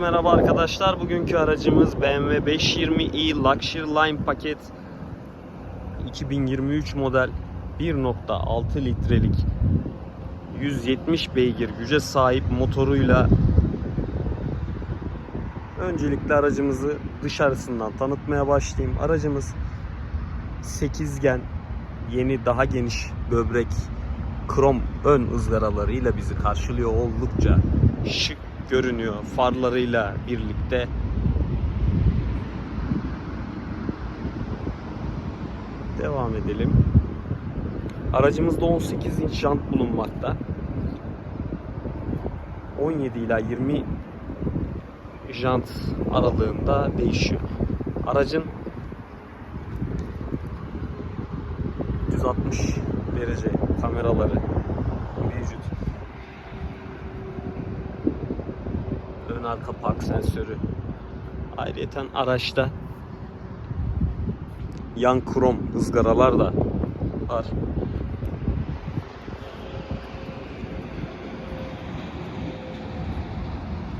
merhaba arkadaşlar. Bugünkü aracımız BMW 520i Luxury Line paket 2023 model 1.6 litrelik 170 beygir güce sahip motoruyla öncelikle aracımızı dışarısından tanıtmaya başlayayım. Aracımız 8gen yeni daha geniş böbrek krom ön ızgaralarıyla bizi karşılıyor oldukça şık görünüyor farlarıyla birlikte. Devam edelim. Aracımızda 18 inç jant bulunmakta. 17 ila 20 jant aralığında değişiyor. Aracın 360 derece kameraları mevcut. Arka park sensörü. Ayrıca araçta yan krom ızgaralar da var.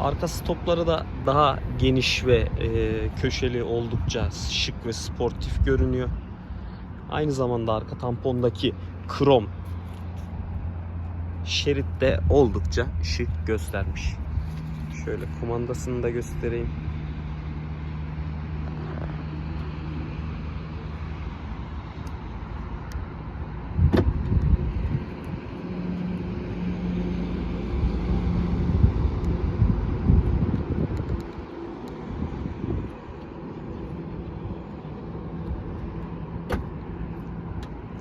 Arka stopları da daha geniş ve e, köşeli oldukça şık ve sportif görünüyor. Aynı zamanda arka tampondaki krom şerit de oldukça şık göstermiş. Şöyle kumandasını da göstereyim.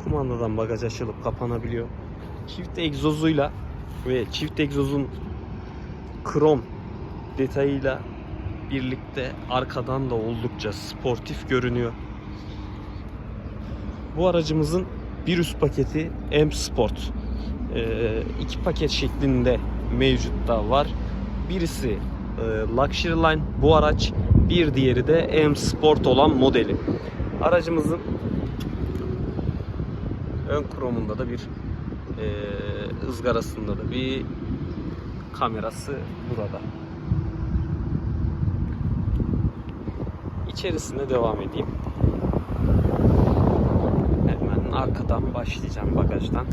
Kumandadan bagaj açılıp kapanabiliyor. Çift egzozuyla ve çift egzozun krom detayıyla birlikte arkadan da oldukça sportif görünüyor. Bu aracımızın bir üst paketi M Sport. Ee, iki paket şeklinde mevcutta var. Birisi e, Luxury Line bu araç, bir diğeri de M Sport olan modeli. Aracımızın ön kromunda da bir e, ızgarasında da bir kamerası burada. İçerisine devam edeyim. Hemen arkadan başlayacağım bagajdan.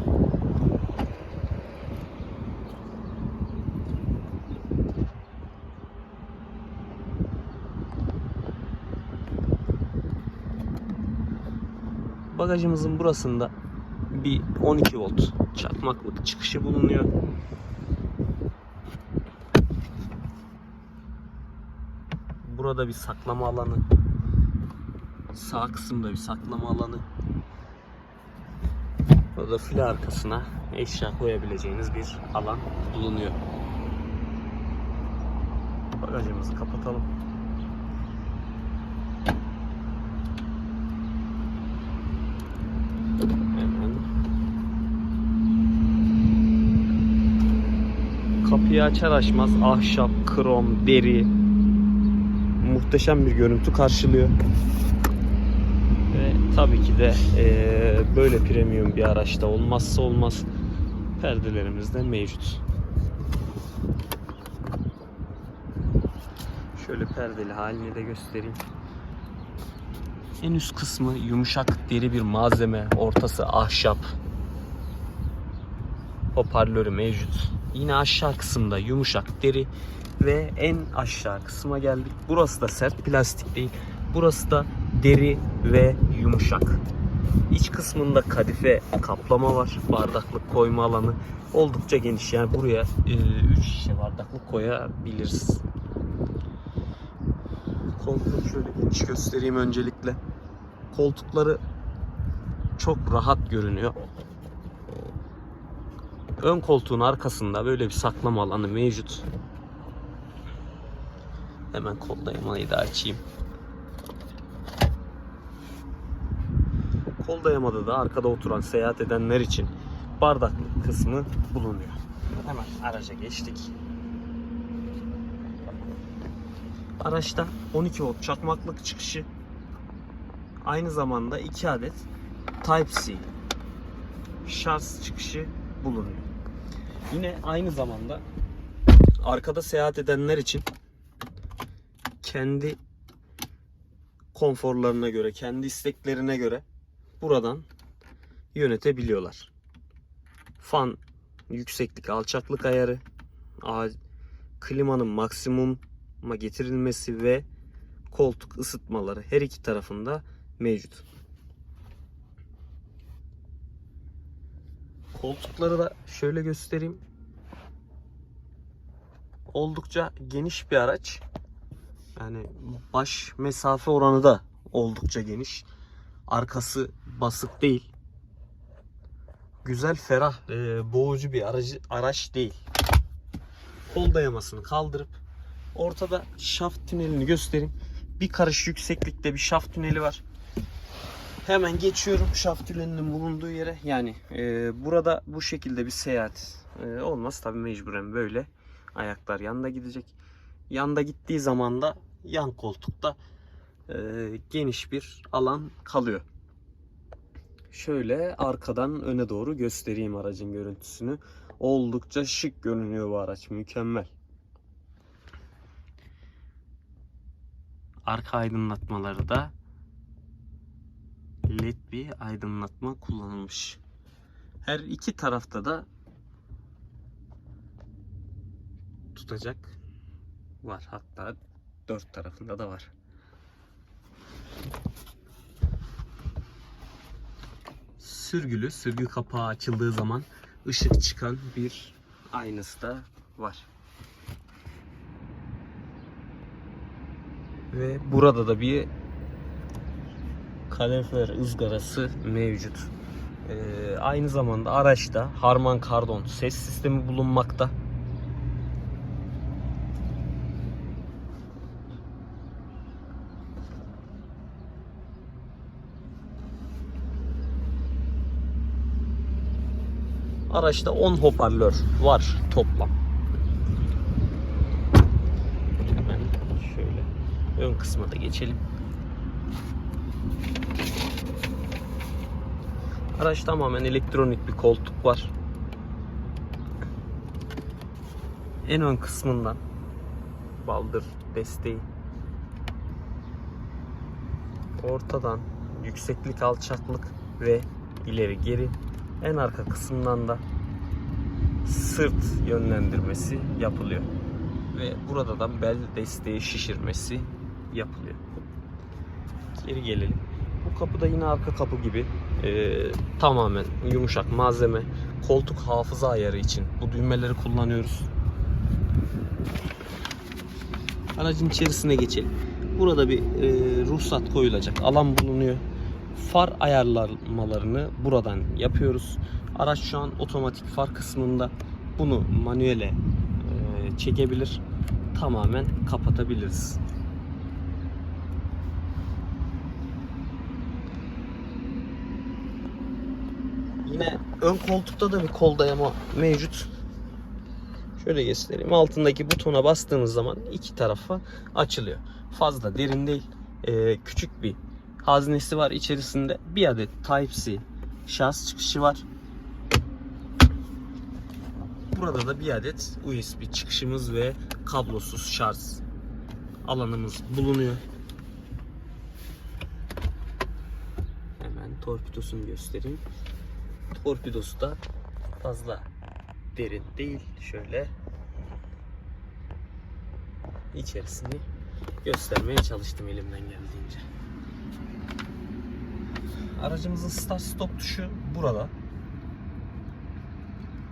Bagajımızın burasında bir 12 volt çakmaklık çıkışı bulunuyor. Burada bir saklama alanı. Sağ kısımda bir saklama alanı. Burada file arkasına eşya koyabileceğiniz bir alan bulunuyor. Bagajımızı kapatalım. Hemen Kapıyı açar açmaz ahşap, krom, deri muhteşem bir görüntü karşılıyor. Ve tabii ki de eee, böyle premium bir araçta olmazsa olmaz perdelerimiz de mevcut. Şöyle perdeli halini de göstereyim. En üst kısmı yumuşak deri bir malzeme, ortası ahşap. Hoparlörü mevcut. Yine aşağı kısımda yumuşak deri ve en aşağı kısma geldik. Burası da sert plastik değil. Burası da deri ve yumuşak. İç kısmında kadife kaplama var. Bardaklık koyma alanı oldukça geniş. Yani buraya 3 şişe bardaklık koyabiliriz. Koltuğu şöyle geniş göstereyim öncelikle. Koltukları çok rahat görünüyor. Ön koltuğun arkasında böyle bir saklama alanı mevcut. Hemen kol dayamayı da açayım. Kol dayamada da arkada oturan seyahat edenler için bardaklık kısmı bulunuyor. Hemen araca geçtik. Araçta 12 volt çakmaklık çıkışı aynı zamanda 2 adet Type-C şarj çıkışı bulunuyor. Yine aynı zamanda arkada seyahat edenler için kendi konforlarına göre, kendi isteklerine göre buradan yönetebiliyorlar. Fan yükseklik, alçaklık ayarı, klimanın maksimuma getirilmesi ve koltuk ısıtmaları her iki tarafında mevcut. Koltukları da şöyle göstereyim. Oldukça geniş bir araç. Yani baş mesafe oranı da oldukça geniş. Arkası basık değil. Güzel, ferah, e, boğucu bir aracı, araç değil. Kol dayamasını kaldırıp ortada şaft tünelini göstereyim. Bir karış yükseklikte bir şaft tüneli var. Hemen geçiyorum şaft tünelinin bulunduğu yere. Yani e, burada bu şekilde bir seyahat e, olmaz. Tabii mecburen böyle. Ayaklar yanda gidecek. Yanda gittiği zaman da yan koltukta e, geniş bir alan kalıyor. Şöyle arkadan öne doğru göstereyim aracın görüntüsünü. Oldukça şık görünüyor bu araç. Mükemmel. Arka aydınlatmaları da led bir aydınlatma kullanılmış. Her iki tarafta da tutacak var. Hatta dört tarafında da var. Sürgülü, sürgü kapağı açıldığı zaman ışık çıkan bir aynası da var. Ve burada da bir kalorifer ızgarası mevcut. Ee, aynı zamanda araçta Harman Kardon ses sistemi bulunmakta. Araçta 10 hoparlör var toplam. Hemen şöyle ön kısma da geçelim. Araç tamamen elektronik bir koltuk var. En ön kısmından baldır desteği ortadan yükseklik alçaklık ve ileri geri en arka kısımdan da sırt yönlendirmesi yapılıyor. Ve burada da bel desteği şişirmesi yapılıyor. Geri gelelim. Bu kapı da yine arka kapı gibi e, tamamen yumuşak malzeme. Koltuk hafıza ayarı için bu düğmeleri kullanıyoruz. Aracın içerisine geçelim. Burada bir e, ruhsat koyulacak alan bulunuyor. Far ayarlamalarını buradan yapıyoruz. Araç şu an otomatik far kısmında. Bunu manuele çekebilir. Tamamen kapatabiliriz. Yine ön koltukta da bir kol dayama mevcut. Şöyle göstereyim. Altındaki butona bastığınız zaman iki tarafa açılıyor. Fazla derin değil. Ee, küçük bir haznesi var içerisinde. Bir adet Type-C şarj çıkışı var. Burada da bir adet USB çıkışımız ve kablosuz şarj alanımız bulunuyor. Hemen torpidosunu göstereyim. Torpidosu da fazla derin değil. Şöyle içerisini göstermeye çalıştım elimden geldiğince. Aracımızın start stop tuşu burada.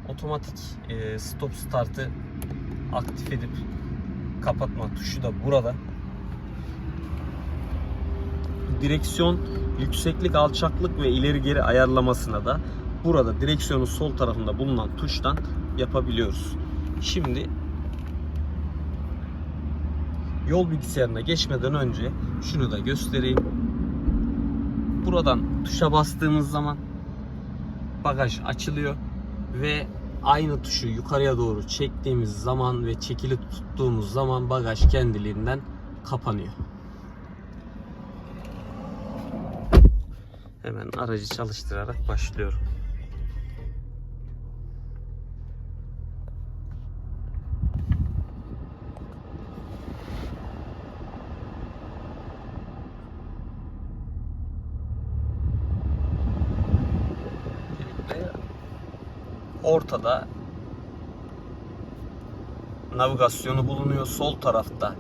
Otomatik e, stop startı aktif edip kapatma tuşu da burada. Direksiyon yükseklik, alçaklık ve ileri geri ayarlamasına da burada direksiyonun sol tarafında bulunan tuştan yapabiliyoruz. Şimdi yol bilgisayarına geçmeden önce şunu da göstereyim. Buradan tuşa bastığımız zaman bagaj açılıyor ve aynı tuşu yukarıya doğru çektiğimiz zaman ve çekili tuttuğumuz zaman bagaj kendiliğinden kapanıyor. Hemen aracı çalıştırarak başlıyorum. Ortada navigasyonu bulunuyor. Sol tarafta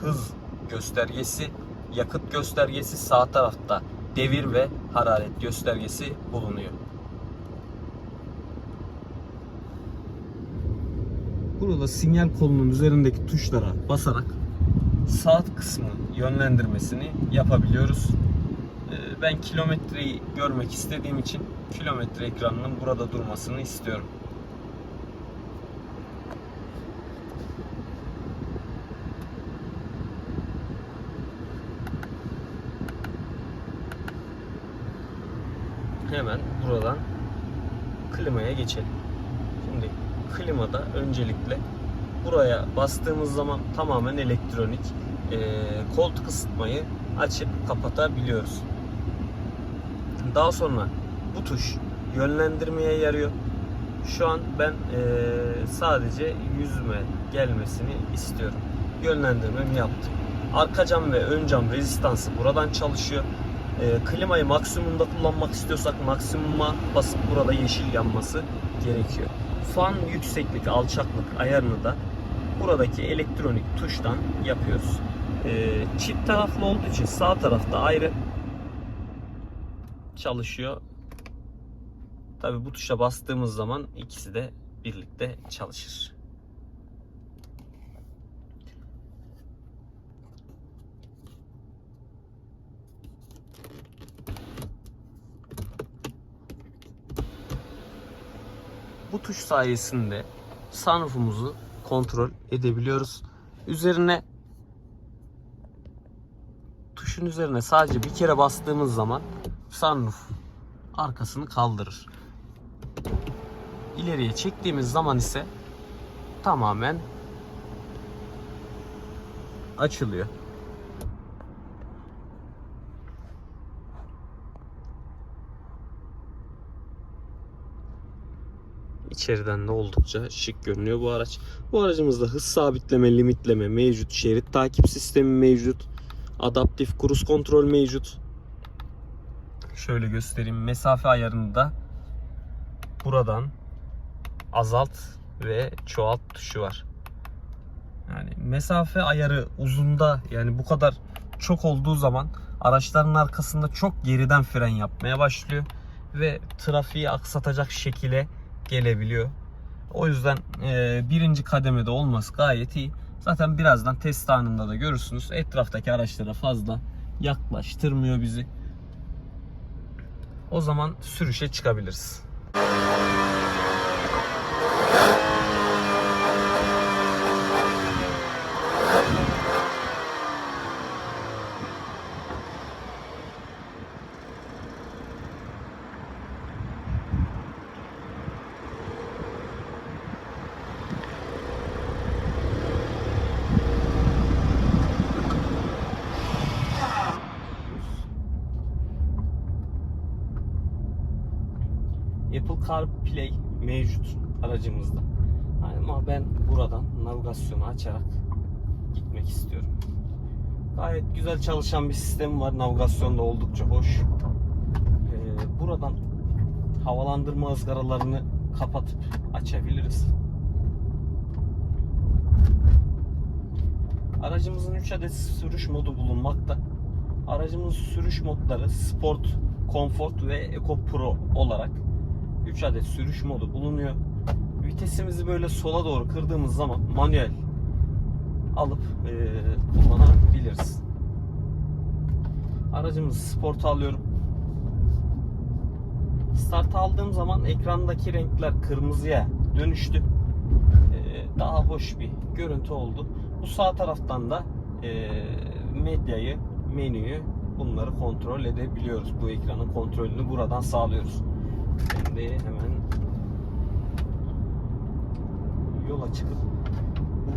hız göstergesi, yakıt göstergesi, sağ tarafta devir ve hararet göstergesi bulunuyor. Burada sinyal kolunun üzerindeki tuşlara basarak saat kısmı yönlendirmesini yapabiliyoruz. Ee, Ben kilometreyi görmek istediğim için kilometre ekranının burada durmasını istiyorum. Hemen buradan klimaya geçelim. Şimdi klimada öncelikle buraya bastığımız zaman tamamen elektronik Ee, koltuk ısıtmayı açıp kapatabiliyoruz. Daha sonra bu tuş yönlendirmeye yarıyor. Şu an ben eee, sadece yüzüme gelmesini istiyorum. Yönlendirmemi yaptım. Arka cam ve ön cam rezistansı buradan çalışıyor. Eee, klimayı maksimumda kullanmak istiyorsak maksimuma basıp burada yeşil yanması gerekiyor. Fan yükseklik, alçaklık ayarını da buradaki elektronik tuştan yapıyoruz. Eee, çift taraflı olduğu için sağ tarafta ayrı çalışıyor. Tabi bu tuşa bastığımız zaman ikisi de birlikte çalışır. Bu tuş sayesinde sunroofumuzu kontrol edebiliyoruz. Üzerine tuşun üzerine sadece bir kere bastığımız zaman sunroof arkasını kaldırır. İleriye çektiğimiz zaman ise tamamen açılıyor. İçeriden de oldukça şık görünüyor bu araç. Bu aracımızda hız sabitleme, limitleme mevcut, şerit takip sistemi mevcut, adaptif cruise kontrol mevcut. Şöyle göstereyim. Mesafe ayarını da buradan azalt ve çoğalt tuşu var. Yani mesafe ayarı uzunda yani bu kadar çok olduğu zaman araçların arkasında çok geriden fren yapmaya başlıyor ve trafiği aksatacak şekilde gelebiliyor. O yüzden e, birinci kademede olması gayet iyi. Zaten birazdan test anında da görürsünüz. Etraftaki araçlara fazla yaklaştırmıyor bizi. O zaman sürüşe çıkabiliriz. CarPlay mevcut aracımızda. Ama ben buradan navigasyonu açarak gitmek istiyorum. Gayet güzel çalışan bir sistem var. Navigasyonda oldukça hoş. Ee, buradan havalandırma ızgaralarını kapatıp açabiliriz. Aracımızın 3 adet sürüş modu bulunmakta. Aracımızın sürüş modları Sport, Comfort ve Eco Pro olarak 3 adet sürüş modu bulunuyor. Vitesimizi böyle sola doğru kırdığımız zaman manuel alıp e, kullanabiliriz. Aracımızı sporta alıyorum. Start aldığım zaman ekrandaki renkler kırmızıya dönüştü. E, daha hoş bir görüntü oldu. Bu sağ taraftan da e, medyayı, menüyü bunları kontrol edebiliyoruz. Bu ekranın kontrolünü buradan sağlıyoruz. Şimdi hemen yola çıkıp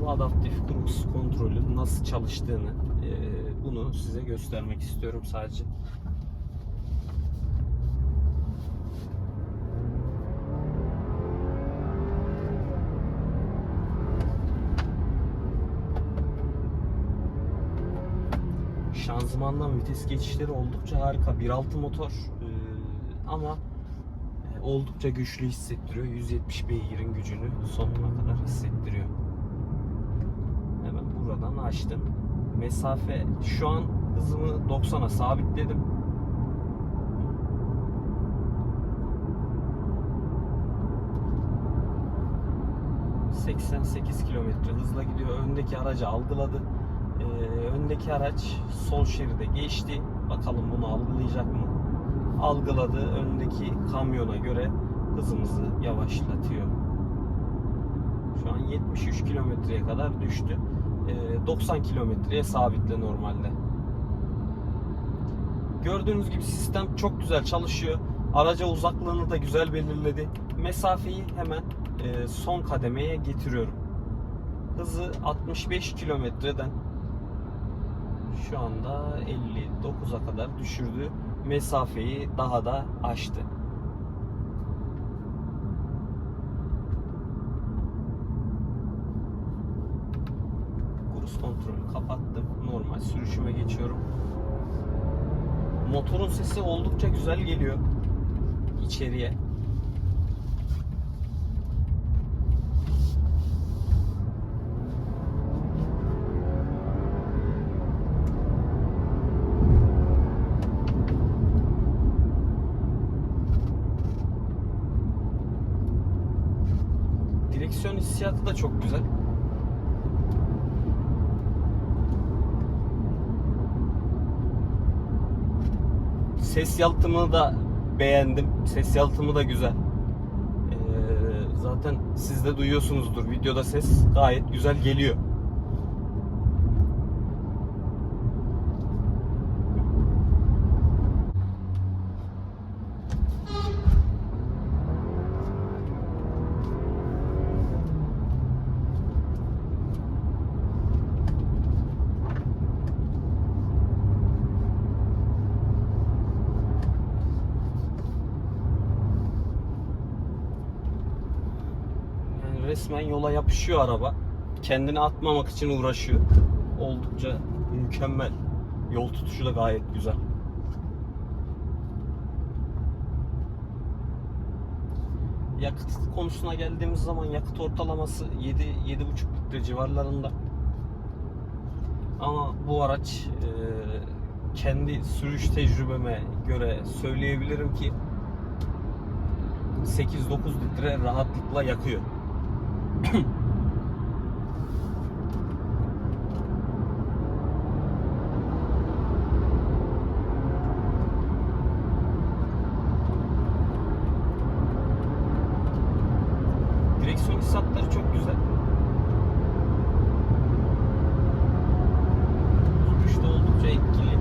bu adaptif cruise kontrolün nasıl çalıştığını e, bunu size göstermek istiyorum sadece. Şanzımandan vites geçişleri oldukça harika. 1.6 motor e, ama oldukça güçlü hissettiriyor. 170 beygirin gücünü sonuna kadar hissettiriyor. Hemen buradan açtım. Mesafe şu an hızımı 90'a sabitledim. ...88 kilometre hızla gidiyor. Öndeki aracı algıladı. Ee, öndeki araç sol şeride geçti. Bakalım bunu algılayacak mı? Algıladı. Öndeki kamyona göre hızımızı yavaşlatıyor. Şu an 73 kilometreye kadar düştü. Ee, 90 kilometreye sabitle normalde. Gördüğünüz gibi sistem çok güzel çalışıyor. Araca uzaklığını da güzel belirledi. Mesafeyi hemen e, son kademeye getiriyorum. Hızı 65 kilometreden şu anda 59'a kadar düşürdü. Mesafeyi daha da aştı. Cruise kontrolü kapattım. Normal sürüşüme geçiyorum. Motorun sesi oldukça güzel geliyor içeriye. Direksiyon hissiyatı da çok güzel. Ses yalıtımını da beğendim. Ses yalıtımı da güzel. Ee, zaten siz de duyuyorsunuzdur. Videoda ses gayet güzel geliyor. Resmen yola yapışıyor araba. Kendini atmamak için uğraşıyor. Oldukça mükemmel. Yol tutuşu da gayet güzel. Yakıt konusuna geldiğimiz zaman yakıt ortalaması 7 7,5 litre civarlarında. Ama bu araç e, kendi sürüş tecrübeme göre söyleyebilirim ki 8-9 litre rahatlıkla yakıyor. Direksiyon hissiyatları çok güzel. De oldukça etkili.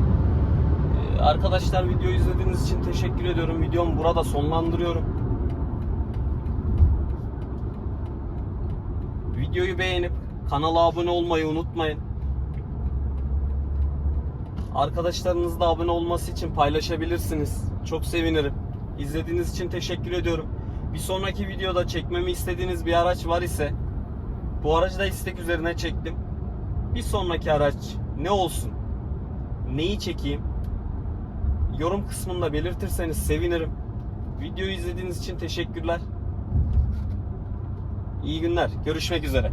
Ee, Arkadaşlar videoyu izlediğiniz için teşekkür ediyorum. Videomu burada sonlandırıyorum. Videoyu beğenip kanala abone olmayı unutmayın. Arkadaşlarınızla abone olması için paylaşabilirsiniz. Çok sevinirim. İzlediğiniz için teşekkür ediyorum. Bir sonraki videoda çekmemi istediğiniz bir araç var ise bu aracı da istek üzerine çektim. Bir sonraki araç ne olsun? Neyi çekeyim? Yorum kısmında belirtirseniz sevinirim. Videoyu izlediğiniz için teşekkürler. İyi günler. Görüşmek üzere.